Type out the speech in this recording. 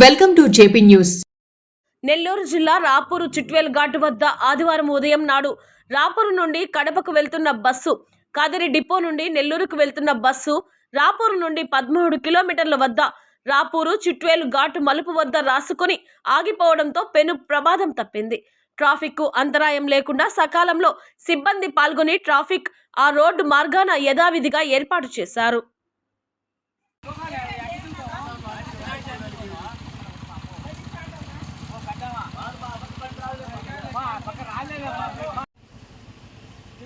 Welcome to JP news. Nellore జిల్లా రాపూరు చిట్వేల్ ఘాట్ వద్ద ఆదివారం ఉదయం నాడు రాపూరు నుండి కడపకు వెళ్తున్న బస్సు కదిరి డిపో నుండి నెల్లూరుకు వెళ్తున్న బస్సు రాపూరు నుండి పదమూడు కిలోమీటర్ల వద్ద రాపూరు చిట్వేలు ఘాట్ మలుపు వద్ద రాసుకొని ఆగిపోవడంతో పెను ప్రమాదం తప్పింది. ట్రాఫిక్ అంతరాయం లేకుండా సకాలంలో సిబ్బంది పాల్గొని ట్రాఫిక్ ఆ రోడ్డు మార్గాన యథావిధిగా ఏర్పాటు చేశారు.